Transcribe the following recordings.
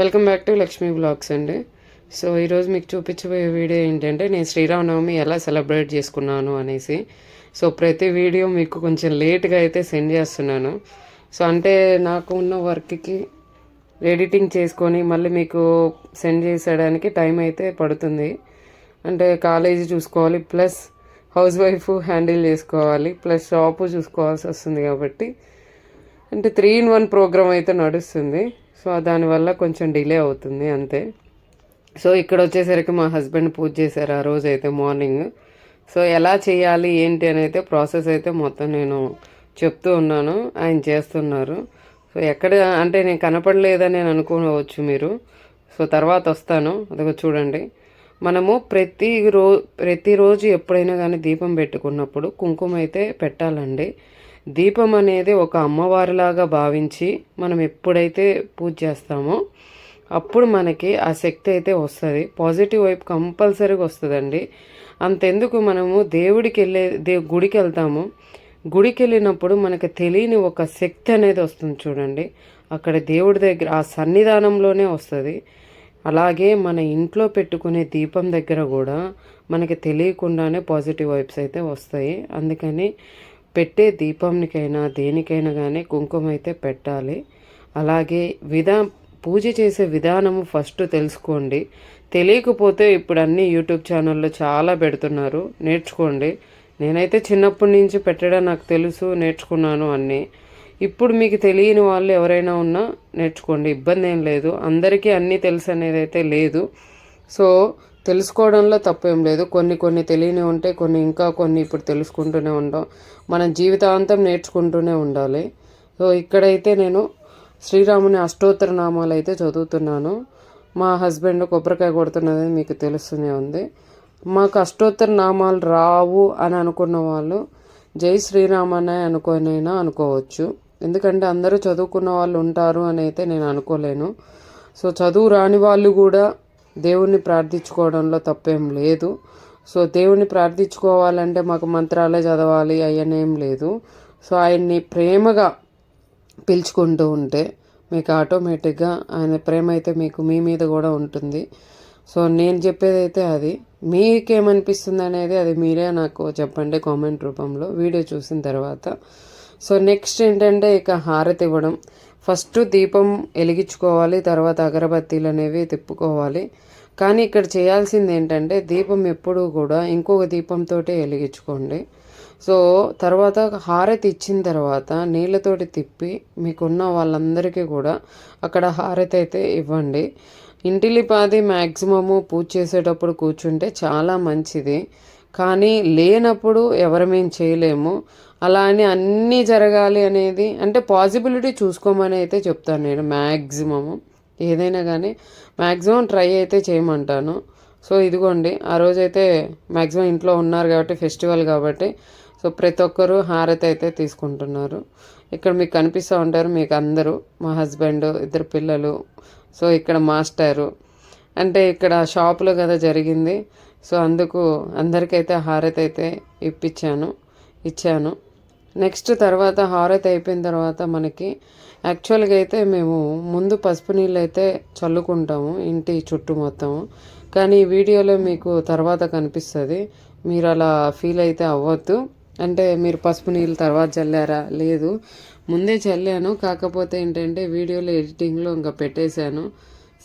Welcome back to Lakshmi blogs అండి. So ఈరోజు మీకు చూపించబోయే వీడియో ఏంటంటే నేను శ్రీరామనవమి ఎలా సెలబ్రేట్ చేసుకున్నాను అనేసి. సో ప్రతి వీడియో మీకు కొంచెం లేట్గా అయితే సెండ్ చేస్తున్నాను. సో అంటే నాకు ఉన్న వర్క్కి ఎడిటింగ్ చేసుకొని మళ్ళీ మీకు సెండ్ చేసేయడానికి టైం అయితే పడుతుంది. అంటే కాలేజీ చూసుకోవాలి ప్లస్ హౌస్ వైఫ్ హ్యాండిల్ చేసుకోవాలి ప్లస్ షాపు చూసుకోవాల్సి వస్తుంది కాబట్టి. అంటే త్రీ ఇన్ వన్ ప్రోగ్రామ్ అయితే నడుస్తుంది. సో దానివల్ల కొంచెం డిలే అవుతుంది అంతే. సో ఇక్కడ వచ్చేసరికి మా హస్బెండ్ పూజ చేశారు ఆ రోజు అయితే మార్నింగ్. సో ఎలా చేయాలి ఏంటి అని అయితే ప్రాసెస్ అయితే మొత్తం నేను చెప్తూ ఉన్నాను ఆయన చేస్తున్నారు. సో ఎక్కడ అంటే నేను కనపడలేదని నేను అనుకోవచ్చు మీరు. సో తర్వాత వస్తాను అదిగో చూడండి. మనము ప్రతి రో ప్రతిరోజు ఎప్పుడైనా కానీ దీపం పెట్టుకున్నప్పుడు కుంకుమ అయితే పెట్టాలండి. దీపం అనేది ఒక అమ్మవారిలాగా భావించి మనం ఎప్పుడైతే పూజ చేస్తామో అప్పుడు మనకి ఆ శక్తి అయితే వస్తుంది. పాజిటివ్ వైపు కంపల్సరీగా వస్తుందండి. అంతెందుకు మనము దేవుడికి వెళ్ళే దే గుడికి వెళ్తాము. గుడికి వెళ్ళినప్పుడు మనకు తెలియని ఒక శక్తి అనేది వస్తుంది చూడండి. అక్కడ దేవుడి దగ్గర ఆ సన్నిధానంలోనే వస్తుంది. అలాగే మన ఇంట్లో పెట్టుకునే దీపం దగ్గర కూడా మనకి తెలియకుండానే పాజిటివ్ వైబ్స్ అయితే వస్తాయి. అందుకని పెట్టే దీపంనికైనా దేనికైనా కానీ కుంకుమ అయితే పెట్టాలి. అలాగే విధా పూజ చేసే విధానము ఫస్ట్ తెలుసుకోండి. తెలియకపోతే ఇప్పుడు అన్ని యూట్యూబ్ ఛానల్లో చాలా పెడుతున్నారు. నేర్చుకోండి. నేనైతే చిన్నప్పటి నుంచి పెట్టడం నాకు తెలుసు నేర్చుకున్నాను అన్నీ. ఇప్పుడు మీకు తెలియని వాళ్ళు ఎవరైనా ఉన్నా నేర్చుకోండి. ఇబ్బంది ఏం లేదు. అందరికీ అన్నీ తెలుసు అనేది అయితే లేదు. సో తెలుసుకోవడంలో తప్పేం లేదు. కొన్ని కొన్ని తెలియని ఉంటే కొన్ని ఇంకా కొన్ని ఇప్పుడు తెలుసుకుంటూనే ఉంటాం మనం జీవితాంతం నేర్చుకుంటూనే ఉండాలి. సో ఇక్కడైతే నేను శ్రీరాముని అష్టోత్తర నామాలు అయితే చదువుతున్నాను. మా హస్బెండ్ కొబ్బరికాయ కొడుతున్నది మీకు తెలుస్తూనే ఉంది. మాకు అష్టోత్తర నామాలు రావు అని అనుకున్న వాళ్ళు జై శ్రీరామనే అనుకోనైనా అనుకోవచ్చు. ఎందుకంటే అందరూ చదువుకున్న వాళ్ళు ఉంటారు అని అయితే నేను అనుకోలేను. సో చదువు రాని వాళ్ళు కూడా దేవుణ్ణి ప్రార్థించుకోవడంలో తప్పేం లేదు. సో దేవుణ్ణి ప్రార్థించుకోవాలంటే మాకు మంత్రాలే చదవాలి అయ్యనేం లేదు. సో ఆయన్ని ప్రేమగా పిలుచుకుంటూ ఉంటే మీకు ఆటోమేటిక్గా ఆయన ప్రేమ అయితే మీకు మీ మీద కూడా ఉంటుంది. సో నేను చెప్పేది అయితే అది. మీకేమనిపిస్తుంది అనేది అది మీరే నాకు చెప్పండి కామెంట్ రూపంలో. వీడియో చూసిన తర్వాత సో నెక్స్ట్ ఏంటంటే ఇక హారతి ఇవ్వడం. ఫస్ట్ దీపం వెలిగించుకోవాలి తర్వాత అగరబత్తీలు అనేవి తిప్పుకోవాలి. కానీ ఇక్కడ చేయాల్సింది ఏంటంటే దీపం ఎప్పుడూ కూడా ఇంకొక దీపంతో వెలిగించుకోండి. సో తర్వాత హారతి ఇచ్చిన తర్వాత నీళ్ళతోటి తిప్పి మీకున్న వాళ్ళందరికీ కూడా అక్కడ హారతి అయితే ఇవ్వండి. ఇంటిలిపాది మ్యాక్సిమము పూజ చేసేటప్పుడు కూర్చుంటే చాలా మంచిది. కానీ లేనప్పుడు ఎవరమేం చేయలేము. అలా అని అన్నీ జరగాలి అనేది అంటే పాసిబిలిటీ చూసుకోమని అయితే చెప్తాను నేను మ్యాక్సిమము ఏదైనా కానీ మ్యాక్సిమం ట్రై అయితే చేయమంటాను. సో ఇదిగోండి ఆ రోజైతే మ్యాక్సిమం ఇంట్లో ఉన్నారు కాబట్టి ఫెస్టివల్ కాబట్టి సో ప్రతి ఒక్కరూ హారతి అయితే తీసుకుంటున్నారు. ఇక్కడ మీకు కనిపిస్తూ ఉంటారు మీకు అందరూ మా హస్బెండ్ ఇద్దరు పిల్లలు సో ఇక్కడ మాస్టరు. అంటే ఇక్కడ షాపులో కదా జరిగింది సో అందుకు అందరికైతే హారతి అయితే ఇప్పించాను ఇచ్చాను. నెక్స్ట్ తర్వాత హారతి అయిపోయిన తర్వాత మనకి యాక్చువల్గా అయితే మేము ముందు పసుపు నీళ్ళు అయితే చల్లుకుంటాము ఇంటి చుట్టూ మొత్తము. కానీ ఈ వీడియోలో మీకు తర్వాత కనిపిస్తుంది. మీరు అలా ఫీల్ అయితే అవ్వద్దు. అంటే మీరు పసుపు నీళ్ళు తర్వాత చల్లారా? లేదు. ముందే చల్లాను. కాకపోతే ఏంటంటే వీడియోలో ఎడిటింగ్లో ఇంకా పెట్టేశాను.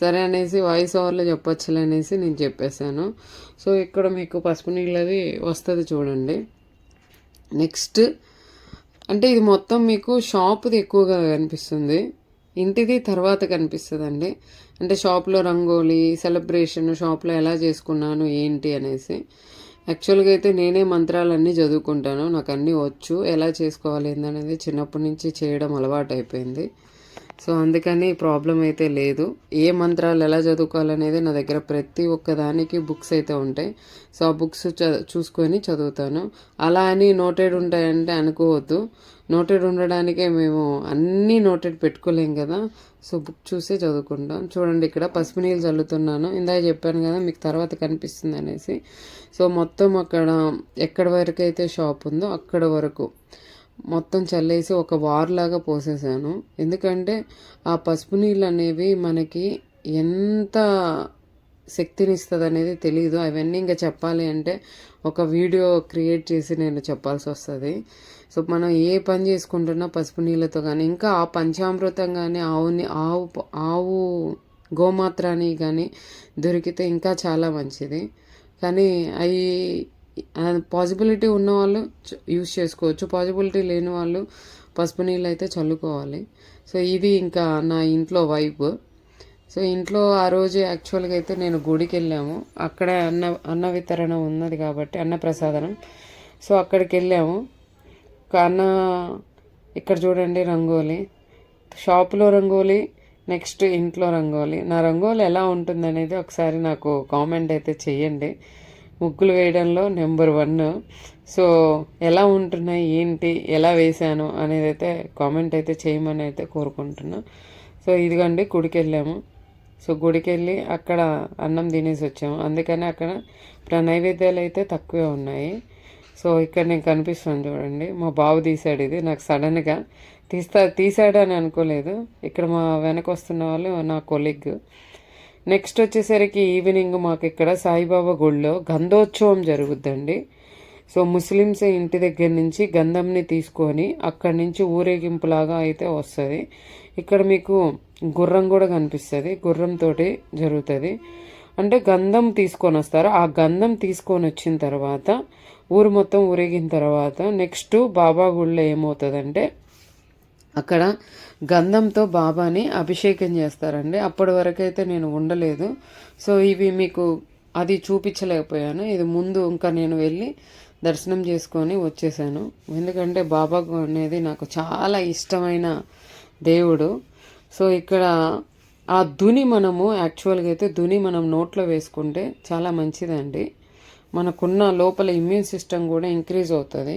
సరే అనేసి వాయిస్ ఓవర్లో చెప్పొచ్చులే అనేసి నేను చెప్పేశాను. సో ఇక్కడ మీకు పసుపు నీళ్ళు అది వస్తుంది చూడండి. నెక్స్ట్ అంటే ఇది మొత్తం మీకు షాప్ది ఎక్కువగా కనిపిస్తుంది. ఇంటిది తర్వాత కనిపిస్తుందండి. అంటే షాప్లో రంగోలీ సెలబ్రేషన్ షాప్లో ఎలా చేసుకున్నాను ఏంటి అనేసి. యాక్చువల్గా అయితే నేనే మంత్రాలన్నీ చదువుకుంటాను. నాకు అన్నీ వచ్చు. ఎలా చేసుకోవాలి ఏందనేది చిన్నప్పటి నుంచి చేయడం అలవాటు అయిపోయింది సో అందుకని ప్రాబ్లం అయితే లేదు. ఏ మంత్రాలు ఎలా చదువుకోవాలనేది నా దగ్గర ప్రతి ఒక్క దానికి బుక్స్ అయితే ఉంటాయి. సో ఆ బుక్స్ చ చూసుకొని చదువుతాను. అలా అని నోటెడ్ ఉంటాయంటే అనుకోవద్దు. నోటెడ్ ఉండడానికే మేము అన్నీ నోటెడ్ పెట్టుకోలేం కదా. సో బుక్ చూసే చదువుకుంటాం. చూడండి ఇక్కడ పసుపు నీళ్ళు చల్లుతున్నాను. ఇందాక చెప్పాను కదా మీకు తర్వాత కనిపిస్తుంది అనేసి. సో మొత్తం అక్కడ ఎక్కడి వరకు అయితే షాప్ ఉందో అక్కడ వరకు. మొత్తం చల్లేసి ఒక వార్లాగా పోసేసాను. ఎందుకంటే ఆ పసుపు నీళ్ళు అనేవి మనకి ఎంత శక్తినిస్తుంది అనేది తెలియదు అవన్నీ ఇంకా చెప్పాలి అంటే ఒక వీడియో క్రియేట్ చేసి నేను చెప్పాల్సి వస్తుంది. సో మనం ఏ పని చేసుకుంటున్నా పసుపు నీళ్ళతో కానీ ఇంకా ఆ పంచామృతం కానీ ఆవుని ఆవు ఆవు గోమాత్రాన్ని కానీ దొరికితే ఇంకా చాలా మంచిది. కానీ అవి పాసిబిలిటీ ఉన్న వాళ్ళు యూస్ చేసుకోవచ్చు. పాసిబిలిటీ లేని వాళ్ళు పసుపు నీళ్ళు అయితే చల్లుకోవాలి. సో ఇది ఇంకా నా ఇంట్లో వైబ్ సో ఇంట్లో ఆ రోజు యాక్చువల్గా అయితే నేను గుడికి వెళ్ళాము. అక్కడ అన్న అన్న వితరణ ఉన్నది కాబట్టి అన్న ప్రసాదనం. సో అక్కడికి వెళ్ళాము. అన్న ఇక్కడ చూడండి రంగోలి. షాప్లో రంగోలి నెక్స్ట్ ఇంట్లో రంగోలి. నా రంగోలి ఎలా ఉంటుంది అనేది ఒకసారి నాకు కామెంట్ అయితే చెయ్యండి ముగ్గులు వేయడంలో నెంబర్ వన్. సో ఎలా ఉంటున్నాయి ఏంటి ఎలా వేశాను అనేది అయితే కామెంట్ అయితే చేయమని అయితే కోరుకుంటున్నా. సో ఇదిగోండి గుడికి వెళ్ళాము సో గుడికి వెళ్ళి అక్కడ అన్నం తినేసి వచ్చాము. అందుకని అక్కడ ఇప్పుడు నైవేద్యాలు అయితే తక్కువే ఉన్నాయి. సో ఇక్కడ నేను కనిపిస్తాను చూడండి. మా బావ తీశాడు ఇది. నాకు సడన్గా తీస్తా తీసాడని అని అనుకోలేదు. ఇక్కడ మా వెనక వస్తున్న వాళ్ళు నా కొలీగ్. నెక్స్ట్ వచ్చేసరికి ఈవినింగ్ మాకు ఇక్కడ సాయిబాబా గుడిలో గంధోత్సవం జరుగుద్దండి. సో ముస్లిమ్స్ ఇంటి దగ్గర నుంచి గంధంని తీసుకొని అక్కడి నుంచి ఊరేగింపులాగా అయితే వస్తుంది. ఇక్కడ మీకు గుర్రం కూడా కనిపిస్తుంది. గుర్రంతో జరుగుతుంది. అంటే గంధం తీసుకొని వస్తారు. ఆ గంధం తీసుకొని వచ్చిన తర్వాత ఊరు మొత్తం ఊరేగిన తర్వాత నెక్స్ట్ బాబా గుళ్ళో ఏమవుతుందంటే అక్కడ గంధంతో బాబాని అభిషేకం చేస్తారండి. అప్పటి వరకైతే నేను ఉండలేదు. సో ఇవి మీకు అది చూపించలేకపోయాను. ఇది ముందు ఇంకా నేను వెళ్ళి దర్శనం చేసుకొని వచ్చేసాను. ఎందుకంటే బాబా అనేది నాకు చాలా ఇష్టమైన దేవుడు. సో ఇక్కడ ఆ దుని మనము యాక్చువల్గా అయితే దుని మనం నోట్లో వేసుకుంటే చాలా మంచిదండి. మనకున్న లోపల ఇమ్యూన్ సిస్టమ్ కూడా ఇంక్రీజ్ అవుతుంది.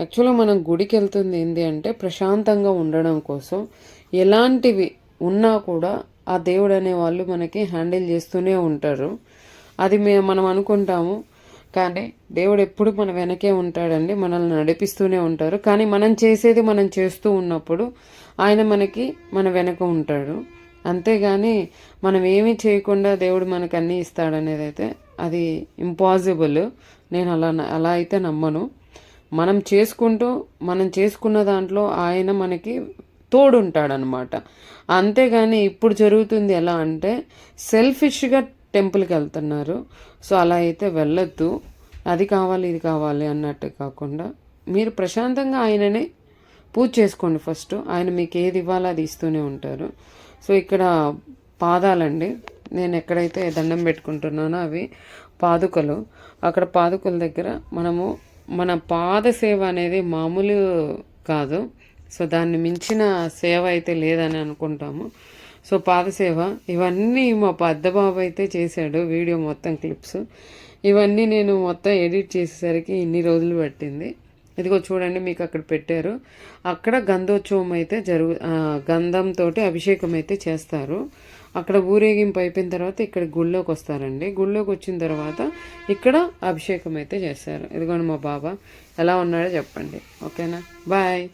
యాక్చువల్గా మనం గుడికి వెళ్తుంది ఏంటి అంటే ప్రశాంతంగా ఉండడం కోసం ఎలాంటివి ఉన్నా కూడా ఆ దేవుడు అనే వాళ్ళు మనకి హ్యాండిల్ చేస్తూనే ఉంటారు. అది మే మనం అనుకుంటాము. కానీ దేవుడు ఎప్పుడు మన వెనకే ఉంటాడండి మనల్ని నడిపిస్తూనే ఉంటారు. కానీ మనం చేసేది మనం చేస్తూ ఉన్నప్పుడు ఆయన మనకి మన వెనక ఉంటాడు. అంతేగాని మనం ఏమీ చేయకుండా దేవుడు మనకు అన్నీ ఇస్తాడనేది అయితే అది ఇంపాసిబుల్ నేను అలా అలా అయితే నమ్మను. మనం చేసుకుంటూ మనం చేసుకున్న దాంట్లో ఆయన మనకి తోడుంటాడనమాట. అంతేగాని ఇప్పుడు జరుగుతుంది ఎలా అంటే సెల్ఫిష్గా టెంపుల్కి వెళ్తున్నారు. సో అలా అయితే వెళ్ళొద్దు. అది కావాలి ఇది కావాలి అన్నట్టు కాకుండా మీరు ప్రశాంతంగా ఆయనని పూజ చేసుకోండి ఫస్ట్ ఆయన మీకు ఏది ఇవ్వాలో అది ఇస్తూనే ఉంటారు. సో ఇక్కడ పాదాలండి. నేను ఎక్కడైతే దండం పెట్టుకుంటున్నానో అవి పాదుకలు. అక్కడ పాదుకల దగ్గర మనము మన పాద సేవ అనేది మామూలు కాదు. సో దాన్ని మించిన సేవ అయితే లేదని అనుకుంటాము. సో పాదసేవ ఇవన్నీ మా పెద్ద బాబు అయితే చేశాడు వీడియో మొత్తం క్లిప్స్. ఇవన్నీ నేను మొత్తం ఎడిట్ చేసేసరికి ఇన్ని రోజులు పట్టింది. ఇదిగో చూడండి మీకు అక్కడ పెట్టారు. అక్కడ గంధోత్సవం అయితే జరుగు గంధంతో అభిషేకం అయితే చేస్తారు. అక్కడ ఊరేగింపు అయిపోయిన తర్వాత ఇక్కడ గుళ్ళోకి వస్తారండి. గుళ్ళోకి వచ్చిన తర్వాత ఇక్కడ అభిషేకం అయితే చేస్తారు. ఇదిగోండి మా బాబా. ఎలా ఉన్నాడో చెప్పండి. ఓకేనా? బాయ్.